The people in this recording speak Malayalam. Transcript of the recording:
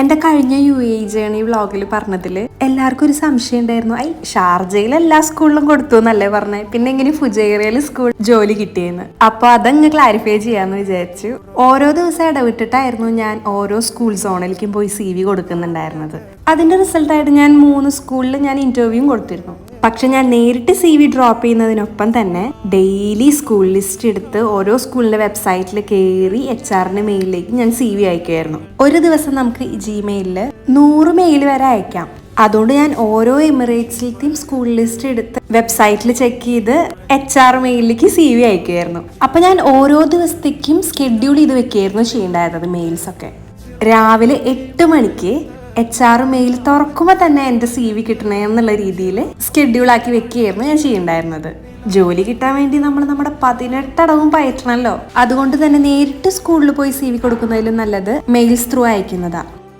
എന്റെ കഴിഞ്ഞ യു എ ജേണി വ്ളോഗിൽ പറഞ്ഞതിൽ എല്ലാവർക്കും ഒരു സംശയം ഉണ്ടായിരുന്നു. ഐ ഷാർജയിൽ എല്ലാ സ്കൂളിലും കൊടുത്തു എന്നല്ലേ പറഞ്ഞേ. പിന്നെ എങ്ങനെ ഫുജേറിയയിൽ സ്കൂൾ ജോലി കിട്ടിയെന്ന്. അപ്പൊ അതങ്ങ് ക്ലാരിഫൈ ചെയ്യാന്ന് വിചാരിച്ചു. ഓരോ ദിവസം ഇടവിട്ടിട്ടായിരുന്നു ഞാൻ ഓരോ സ്കൂൾ സോണിലേക്കും പോയി സി വി കൊടുക്കുന്നുണ്ടായിരുന്നത്. അതിന്റെ റിസൾട്ടായിട്ട് ഞാൻ മൂന്ന് സ്കൂളിൽ ഞാൻ ഇന്റർവ്യൂ കൊടുത്തിരുന്നു. പക്ഷെ ഞാൻ നേരിട്ട് സി വി ഡ്രോപ്പ് ചെയ്യുന്നതിനൊപ്പം തന്നെ ഡെയിലി സ്കൂൾ ലിസ്റ്റ് എടുത്ത് ഓരോ സ്കൂളിന്റെ വെബ്സൈറ്റിൽ കയറി എച്ച് ആറിന്റെ മെയിലിലേക്ക് ഞാൻ സി വി അയക്കുമായിരുന്നു ഒരു ദിവസം നമുക്ക് ജിമെയിലിൽ നൂറ് മെയിൽ വരെ അയക്കാം. അതുകൊണ്ട് ഞാൻ ഓരോ എമിറേറ്റ്സിലേക്കും സ്കൂൾ ലിസ്റ്റ് എടുത്ത് വെബ്സൈറ്റിൽ ചെക്ക് ചെയ്ത് എച്ച് ആർ മെയിലിലേക്ക് സി വി അയക്കുമായിരുന്നു അപ്പൊ ഞാൻ ഓരോ ദിവസത്തേക്കും സ്കെഡ്യൂൾ ചെയ്ത് വെക്കുകയായിരുന്നു ചെയ്യേണ്ടായിരുന്നത് മെയിൽസ് ഒക്കെ. രാവിലെ എട്ട് മണിക്ക് എച്ച് ആർ മെയിൽ തുറക്കുമ്പോൾ തന്നെ എന്റെ സി വി കിട്ടണേ എന്നുള്ള രീതിയിൽ സ്കെഡ്യൂളാക്കി വെക്കുകയായിരുന്നു ഞാൻ ചെയ്യണ്ടായിരുന്നത്. ജോലി കിട്ടാൻ വേണ്ടി നമ്മൾ നമ്മുടെ പതിനെട്ടടവും പയറ്റണമല്ലോ അതുകൊണ്ട് തന്നെ നേരിട്ട് സ്കൂളിൽ പോയി സി വി കൊടുക്കുന്നതിലും നല്ലത് മെയിൽസ് ത്രൂ അയക്കുന്നതാ.